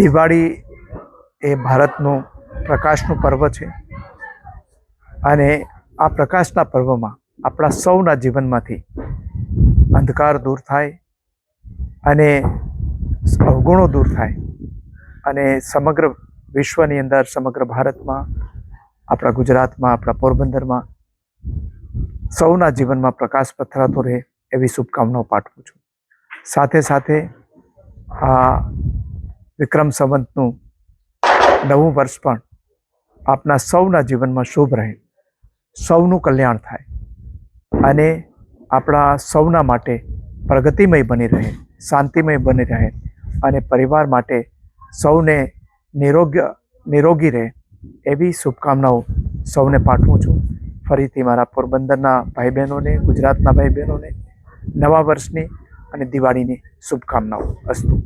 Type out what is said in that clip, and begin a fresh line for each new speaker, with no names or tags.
દિવાળી એ ભારતનું પ્રકાશનું પર્વ છે. અને આ પ્રકાશના પર્વમાં આપણા સૌના જીવનમાંથી અંધકાર દૂર થાય અને અવગુણો દૂર થાય અને સમગ્ર વિશ્વની અંદર, સમગ્ર ભારતમાં, આપણા ગુજરાતમાં, આપણા પોરબંદરમાં સૌના જીવનમાં પ્રકાશ પથરાતો રહે એવી શુભકામનાઓ પાઠવું છું. સાથે સાથે આ વિક્રમ સંવંતનું નવું વર્ષ પણ આપના સૌના જીવનમાં શુભ રહે. સૌનું કલ્યાણ થાય અને આપણા સૌના માટે પ્રગતિમય બની રહે, શાંતિમય બની રહે અને પરિવાર માટે સૌને નિરોગ્ય, નિરોગી રહે એવી શુભકામનાઓ સૌને પાઠવું છું. ફરીથી મારા પોરબંદરના ભાઈ બહેનોને ગુજરાતના ભાઈ બહેનોને નવા વર્ષની અને દિવાળીની શુભકામનાઓ. અસ્તુ.